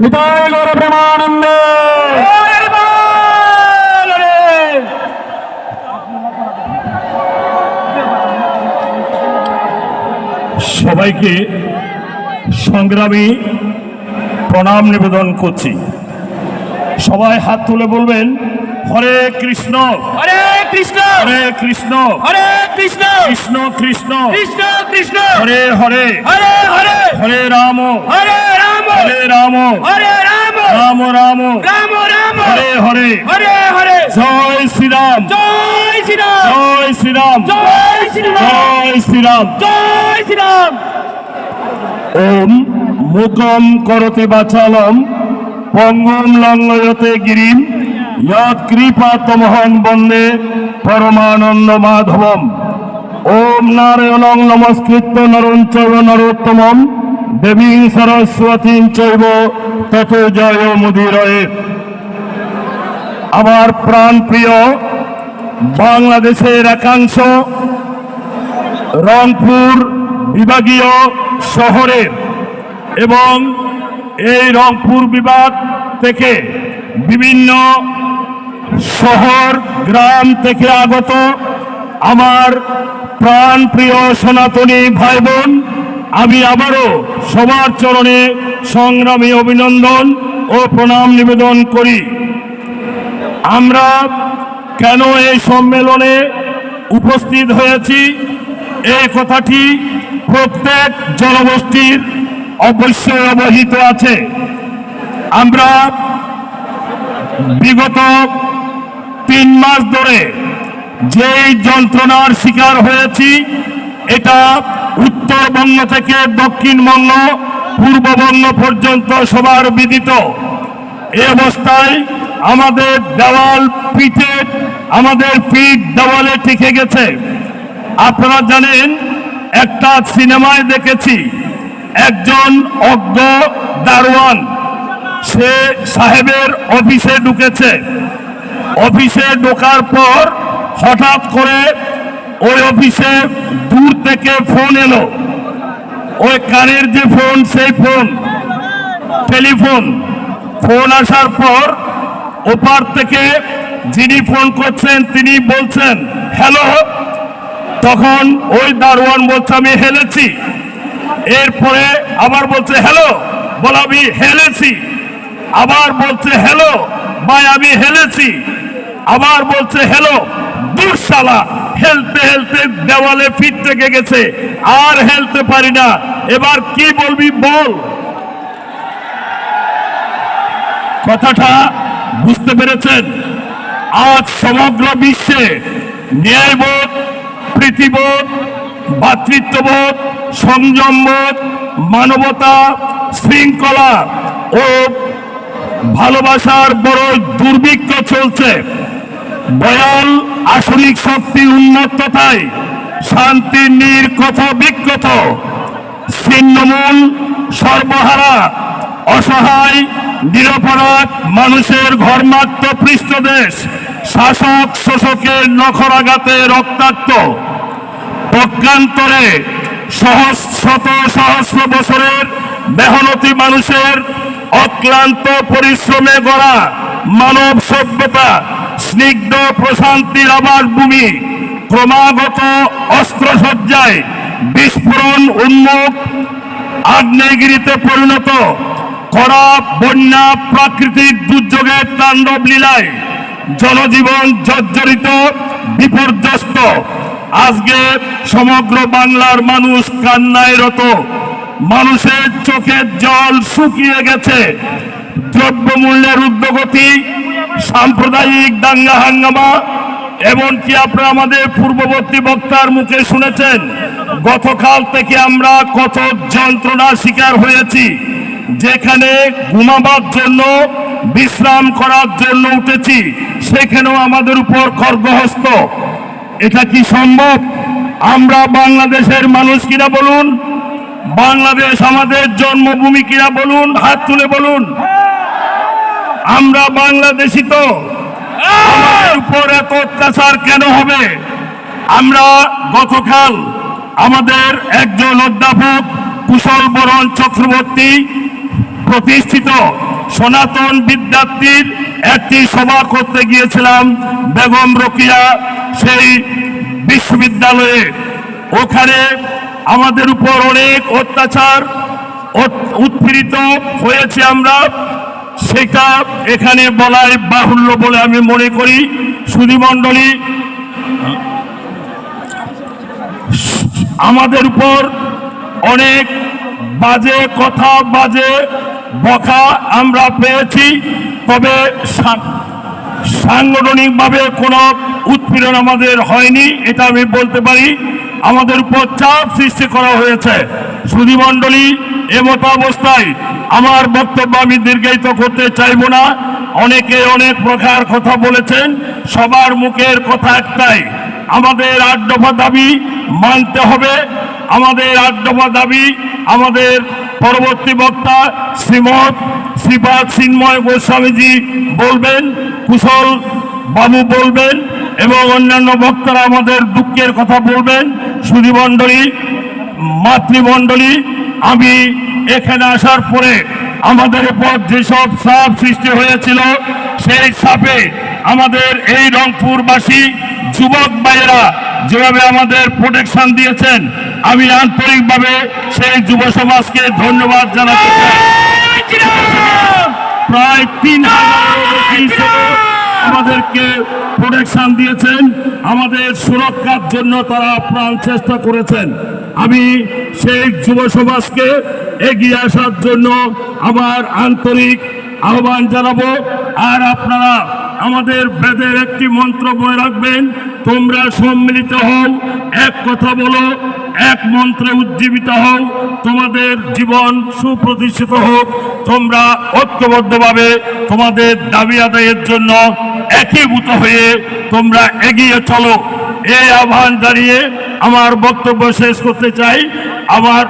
নিতাই গৌর প্রেমানন্দে সবাইকে সংগ্রামী প্রণাম নিবেদন করছি। সবাই হাত তুলে বলবেন হরে কৃষ্ণ। হরে কৃষ্ণ। হরে কৃষ্ণ। হরে কৃষ্ণ। কৃষ্ণ কৃষ্ণ। কৃষ্ণ কৃষ্ণ। হরে হরে। হরে হরে। হরে রাম। হরে। হরে রাম। হরে রাম। রাম রাম। রাম রাম। হরে হরে। হরে হরে। জয় শ্রীরাম। জয় শ্রীরাম। জয় শ্রীরাম। জয় শ্রীরাম। জয় শ্রীরাম। জয় শ্রীরাম। ওম মুকম করতে বাচালম পঙ্গম লঙ্গয়তে গিরিম যৎ কৃপাতমহং বন্দে পরমানন্দ মাধবম। ওম নারায়ণং নমস্কৃত্য নরং চৈব নরোত্তমম। দেবী সরস্বতী চৈব তত জয় মুদিরয়ে। আমার প্রাণ প্রিয় বাংলাদেশের একাংশ রংপুর বিভাগীয় শহরের এবং এই রংপুর বিভাগ থেকে বিভিন্ন শহর, গ্রাম থেকে আগত আমার প্রাণ প্রিয় সনাতনী ভাই বোন আমি আবারও সবার চরণে সংগ্রামী অভিনন্দন ও প্রণাম নিবেদন করি। আমরা কেন এই সম্মেলনে উপস্থিত হয়েছি? এই কথাটি প্রত্যেক জনগোষ্ঠীর অবশ্যই অবহিত আছে। আমরা বিগত তিন মাস ধরে যেই যন্ত্রণার শিকার হয়েছি, এটা উত্তরবঙ্গ থেকে দক্ষিণবঙ্গ পূর্ববঙ্গ পর্যন্ত সবার বিদিত। এ অবস্থায় আমাদের দেওয়াল পিঠে, আমাদের পিঠ দেওয়ালে টিকে গেছে। আপনারা জানেন, একটা সিনেমায় দেখেছি, একজন অজ্ঞ দারোয়ান, সে সাহেবের অফিসে ঢুকেছে। অফিসে ঢোকার পর হঠাৎ করে ওই অফিসে দূর থেকে ফোন এলো। ওই কানের যে ফোন, সেই ফোন, টেলিফোন। ফোন আসার পর ওপার থেকে যিনি ফোন করছেন, তিনি বলছেন, হ্যালো। তখন ওই দারোয়ান বলছে, আমি হেলেছি। এরপরে আবার বলছে, হ্যালো। বল, আমি হেলেছি। আবার বলছে, হ্যালো। ভাই, আমি হেলেছি। আবার বলছে, হ্যালো। দুঃশালা। হেলতে হেলতে দেওয়ালে ফিট থেকে গেছে। আর হেলতে পারি না। এবার কি বলবি বল। কথাটা বুঝতে পেরেছেন? আজ সমগ্র বিশ্বে ন্যায়বোধ, প্রীতিবোধ, ভাতৃত্ববোধ, সংযমবোধ, মানবতা, শৃঙ্খলা ও ভালোবাসার বড় দুর্ভিক্ষ চলছে। বয়াল আসরিক শক্তি উন্মত্ততায় শান্তি নীর কথা বিক্ষত ছিন্নমূল, সর্বহারা, অসহায়, নিরপরাধ, মানুষের ঘরমাত্র পৃষ্ঠদেশ, শাসক শোষকের নখরাঘাতে রক্তাক্ত। পক্ষান্তরে সহস শত সহস্র বছরের বেহনতি মানুষের অক্লান্ত পরিশ্রমে গড়া মানব সভ্যতা স্নিগ্ধ প্রশান্তির আবাস ভূমি ক্রমাগত অস্ত্রসজ্জায় বিস্ফোরণ উন্মুখ আগ্নেয়গিরিতে পরিণত করা বন্যা প্রাকৃতিক দুর্যোগের তাণ্ডব লীলায় জনজীবন জর্জরিত, বিপর্যস্ত। আজকে সমগ্র বাংলার মানুষ কান্নায় রত। মানুষের চোখের জল শুকিয়ে গেছে। দ্রব্যমূল্যের উদ্যোগতি সাম্প্রদায়িক দাঙ্গা হাঙ্গামা, এমনকি আপনারা আমাদের পূর্ববর্তী বক্তার মুখে শুনেছেন, গতকাল থেকে আমরা কত যন্ত্রণার শিকার হয়েছি, যেখানে ঘুমাবার জন্য, বিশ্রাম করার জন্য উঠেছি, সেখানেও আমাদের উপর খর্গহস্ত এটা কি সম্ভব? আমরা বাংলাদেশের মানুষ কিনা বলুন? বাংলাদেশ আমাদের জন্মভূমি কিনা বলুন? হাত তুলে বলুন। আমরা বাংলাদেশি তো। উপর এত অত্যাচার কেন হবে? আমরা গতকাল আমাদের একজন অধ্যাপক কুশল বরণ চক্রবর্তী প্রতিষ্ঠিত সনাতন বিদ্যার্থীর একটি সভা করতে গিয়েছিলাম বেগম রকিয়া সেই বিশ্ববিদ্যালয়ে। ওখানে আমাদের উপর অনেক অত্যাচার উৎ- উৎপীড়িত হয়েছে আমরা। সেটা এখানে বলাই বাহুল্য বলে আমি মনে করি। সুধীমণ্ডলী আমাদের উপর অনেক বাজে কথা, বাজে বকা আমরা পেয়েছি। তবে সাংগঠনিকভাবে কোনো উৎপীড়ন আমাদের হয়নি, এটা আমি বলতে পারি। আমাদের উপর চাপ সৃষ্টি করা হয়েছে। সুধীমণ্ডলী এমতো অবস্থায় আমার বক্তব্য আমি দীর্ঘায়িত করতে চাইব না। অনেকে অনেক প্রকার কথা বলেছেন, সবার মুখের কথা একটাই, আমাদের আট দফা দাবি মানতে হবে। আমাদের আট দফা দাবি, আমাদের পরবর্তী বক্তা শ্রীমৎ শ্রীপাদ চিন্ময় গোস্বামীজি বলবেন, কুশল বাবু বলবেন এবং অন্যান্য বক্তারা আমাদের দুঃখের কথা বলবেন। সুধীমণ্ডলী মাতৃমণ্ডলী আমি এখানে আসার পরে আমাদের উপর যেসব সাপ সৃষ্টি হয়েছিল, সেই সাপে আমাদের এই রংপুরবাসী যুবক ভাইয়েরা যেভাবে আমাদের প্রোটেকশন দিয়েছেন, আমি আন্তরিকভাবে সেই যুব সমাজকে ধন্যবাদ জানাতে চাই। প্রায় তিন সেবক আমাদেরকে প্রোটেকশন দিয়েছেন, আমাদের সুরক্ষার জন্য তারা প্রাণ চেষ্টা করেছেন। আমি সেই যুব সমাজকে এগিয়ে আসার জন্য আমার আন্তরিক আহ্বান জানাব। আর আপনারা আমাদের বেদের একটি মন্ত্র বয়ে রাখবেন, তোমরা সম্মিলিত হও, এক কথা বলো, এক মন্ত্রে উজ্জীবিত হও, তোমাদের জীবন সুপ্রতিষ্ঠিত হোক, তোমরা ঐক্যবদ্ধভাবে তোমাদের দাবি আদায়ের জন্য একীভূত হয়ে তোমরা এগিয়ে চলো। এই আহ্বান জানিয়ে আমার বক্তব্য শেষ করতে চাই। আমার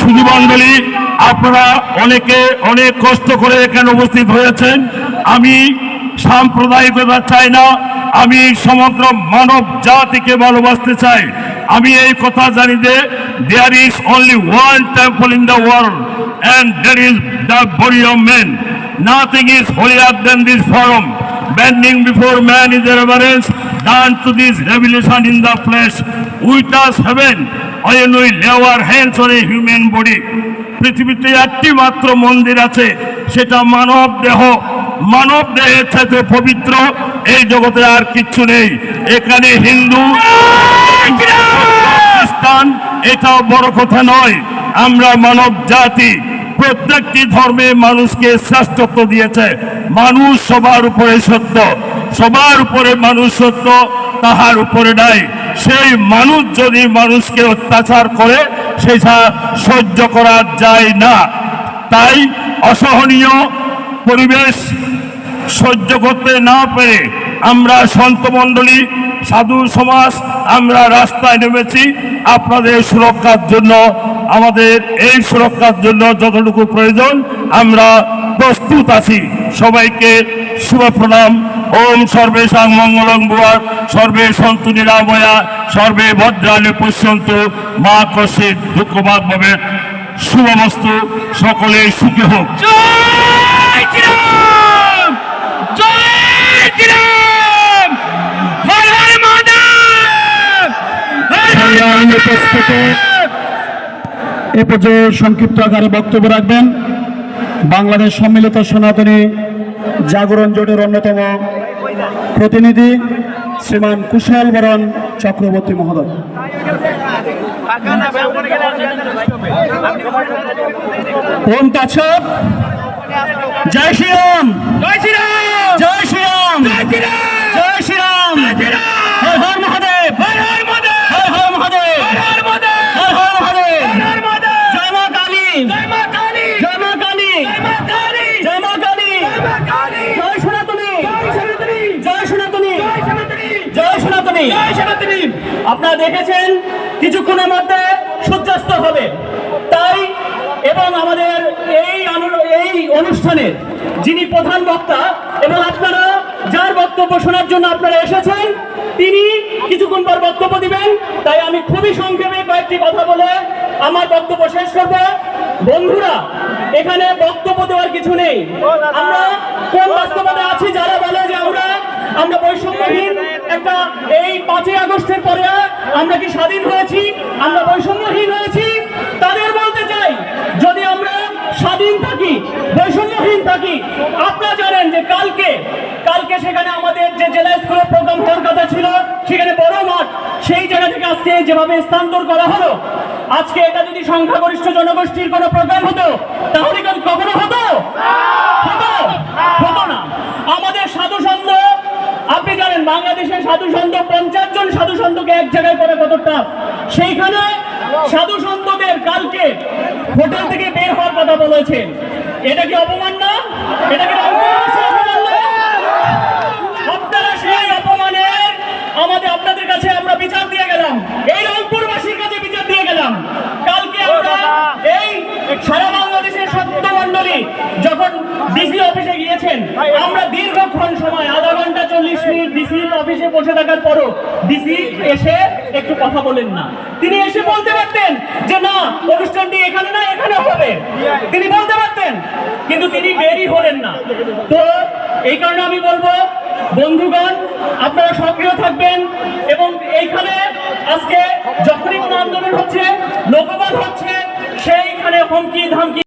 সুধীমণ্ডলী আপনারা অনেকে অনেক কষ্ট করে এখানে উপস্থিত হয়েছেন। আমি সাম্প্রদায়িকতা চাই না, আমি সমগ্র মানব জাতিকে ভালোবাসতে চাই। আমি এই কথা জানি যে there is only one temple in the world and that is the body of men nothing is holier than this form bending before man is a done to this revelation in the flesh. With us, heaven. When we lay our hands on a human body. পৃথিবীতে একটি মাত্র মন্দির আছে, সেটা মানব দেহ। মানব দেহের সাথে পবিত্র। এই জগতে আর কিচ্ছু নেই। এখানে হিন্দু, খ্রিস্টান, এটাও বড় কথা নয়। আমরা মানব জাতি, প্রত্যেকটি ধর্মে মানুষকে শ্রেষ্ঠত্ব দিয়েছে। মানুষ সবার উপরে সত্য। সবার উপরে মানুষ সত্য তাহার উপরে নাই। সেই মানুষ যদি মানুষকে অত্যাচার করে, সেটা সহ্য করা যায় না। তাই অসহনীয় পরিবেশ সহ্য করতে না পেরে আমরা সন্ত মণ্ডলী, সাধু সমাজ, আমরা রাস্তায় নেমেছি। আপনাদের সুরক্ষার জন্য, আমাদের এই সুরক্ষার জন্য যতটুকু প্রয়োজন, আমরা প্রস্তুত আছি। সবাইকে শুভ প্রণাম ওম সর্বেশাং মঙ্গলং বুয়ার সর্বে সন্তু নিরাময়া সর্বে ভদ্রালে পশ্যন্ত মা কষিত দুঃখবাদ ভবে শুভমস্তু সকলে সুখী হোক। এ পর্যায়ে সংক্ষিপ্ত আকারে বক্তব্য রাখবেন। বাংলাদেশ সম্মিলিত সনাতনী জাগরণ জোটের অন্যতম প্রতিনিধি শ্রীমান কুশল বরণ চক্রবর্তী মহোদয়। ওম জয় শ্রীরাম জয় শ্রীরাম। জয় শ্রীরাম। জয় শ্রীরাম। জয় শ্রীরাম হর হর মহাদেব হর হর মহাদেব হর হর মহাদেব হর হর মহাদেব হর হর মহাদেব হর হর মহাদেব জয় মা কালী জয় মা কালী জয় মা কালী জয় মা কালী জয় মা কালী জয় মা কালী জয় সনাতনী জয় সনাতনী জয় সনাতনী জয় সনাতনী জয় সনাতনী জয় সনাতনী আপনারা দেখেছেন, কিছুক্ষণের মধ্যে সূর্যাস্ত হবে। তাই এবং আমাদের এই এই অনুষ্ঠানের যিনি প্রধান বক্তা এবং আপনারা যার বক্তব্য শোনার জন্য আপনারা এসেছেন, তিনি কিছুক্ষণ পর বক্তব্য দিবেন। তাই আমি খুবই সংক্ষেপে কয়েকটি কথা বলে আমার বক্তব্য শেষ করব। বন্ধুরা, এখানে বক্তব্য দেওয়ার কিছু নেই। আমরা কোন বাস্তবতা আছি যারা বলে যে আমরা আমরা বৈষম্যহীন একটা, এই পাঁচই আগস্টের পরে আমরা কি স্বাধীন হয়েছি? আমরা বৈষম্যহীন হয়েছি? তাদের বলতে চাই, যদি আমরা স্বাধীন থাকি, বৈষম্যহীন থাকি, আপনারা জানেন যে কালকে কালকে সেখানে আমাদের যে জেলা স্কুলের প্রোগ্রাম কথা ছিল, সেখানে বড় মাঠ, সেই জায়গা থেকে আজকে যেভাবে স্থানান্তর করা হলো, আজকে এটা যদি সংখ্যাগরিষ্ঠ জনগোষ্ঠীর কোনো প্রোগ্রাম হতো, তাহলে কখনো হতো? হতো? হতো না। আমাদের সাধু সন্ত আপনি জানেন বাংলাদেশের সাধু সন্ত, পঞ্চাশ জন সাধু সন্তকে এক জায়গায় করে কতটা? সেইখানে সাধু সন্তদের কালকে হোটেল থেকে বের হওয়ার কথা বলেছেন। এটা কি অপমান না? এটা কি অপমানের আমাদের, আপনাদের কাছে আমরা বিচার দিয়ে গেলাম। এই বিচার দিয়ে গেলাম। কালকে এই সারা বাংলাদেশের যখন অফিসে গিয়েছেন, আমরা দীর্ঘক্ষণ সময়, আধা ঘণ্টা চল্লিশ মিনিট ডিসি অফিসে বসে থাকার পরও ডিসি এসে একটু কথা বলেন না। তিনি এসে বলতে পারতেন যে, না, অনুষ্ঠানটি এখানে না, এখানে হবে। তিনি বলতে পারতেন, কিন্তু তিনি বেরই হলেন না। তো এই কারণে আমি বলব, বন্ধুগণ, আপনারা সক্রিয় থাকবেন এবং এইখানে আজকে যখনই কোনো আন্দোলন হচ্ছে লোকবাদ হচ্ছে, সেইখানে হুমকি ধামকি